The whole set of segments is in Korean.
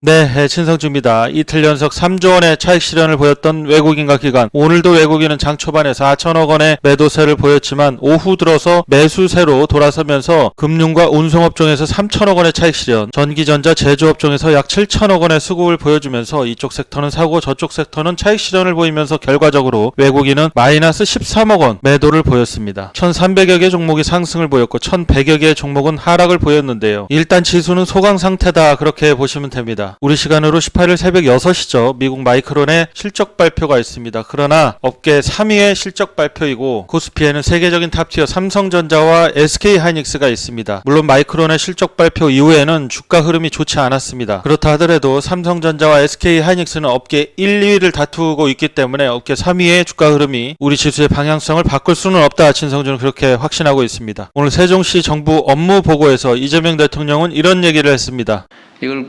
네, 네, 친성주입니다. 이틀 연속 3조 원의 차익 실현을 보였던 외국인과 기관. 오늘도 외국인은 장 초반에 4천억 원의 매도세를 보였지만 오후 들어서 매수세로 돌아서면서 금융과 운송업 종에서 3천억 원의 차익 실현, 전기전자 제조업 종에서 약 7천억 원의 수급을 보여주면서 이쪽 섹터는 사고 저쪽 섹터는 차익 실현을 보이면서 결과적으로 외국인은 마이너스 13억 원 매도를 보였습니다. 1,300여 개 종목이 상승을 보였고 1,100여 개의 종목은 하락을 보였는데요. 일단 지수는 소강 상태다 그렇게 보시면 됩니다. 우리 시간으로 18일 새벽 6시죠. 미국 마이크론의 실적 발표가 있습니다. 그러나 업계 3위의 실적 발표이고 코스피에는 세계적인 탑티어 삼성전자와 SK 하이닉스가 있습니다. 물론 마이크론의 실적 발표 이후에는 주가 흐름이 좋지 않았습니다. 그렇다 하더라도 삼성전자와 SK 하이닉스는 업계 1, 2위를 다투고 있기 때문에 업계 3위의 주가 흐름이 우리 지수의 방향성을 바꿀 수는 없다. 진성준은 그렇게 확신하고 있습니다. 오늘 세종시 정부 업무 보고에서 이재명 대통령은 이런 얘기를 했습니다. 이걸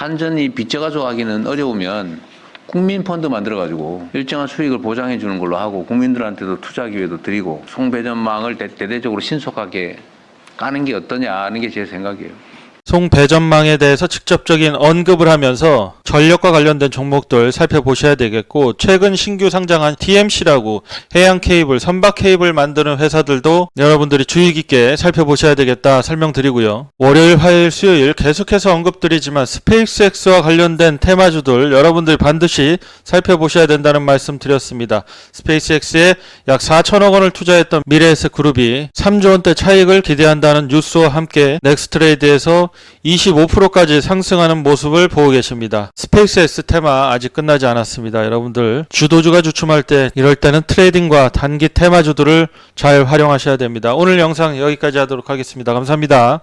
한전이 빚져가지고 하기는 어려우면 국민 펀드 만들어가지고 일정한 수익을 보장해 주는 걸로 하고 국민들한테도 투자 기회도 드리고 송배전망을 대, 대대적으로 신속하게 까는 게 어떠냐 하는 게 제 생각이에요. 송 배전망에 대해서 직접적인 언급을 하면서 전력과 관련된 종목들 살펴보셔야 되겠고 최근 신규 상장한 TMC라고 해양 케이블, 선박 케이블 만드는 회사들도 여러분들이 주의 깊게 살펴보셔야 되겠다 설명드리고요. 월요일, 화요일, 수요일 계속해서 언급드리지만 스페이스X와 관련된 테마주들 여러분들이 반드시 살펴보셔야 된다는 말씀 드렸습니다. 스페이스X에 약 4천억 원을 투자했던 미래에스 그룹이 3조 원대 차익을 기대한다는 뉴스와 함께 넥스트레이드에서 25%까지 상승하는 모습을 보고 계십니다. 스페이스X 테마 아직 끝나지 않았습니다. 여러분들 주도주가 주춤할 때 이럴 때는 트레이딩과 단기 테마주들을 잘 활용하셔야 됩니다. 오늘 영상 여기까지 하도록 하겠습니다. 감사합니다.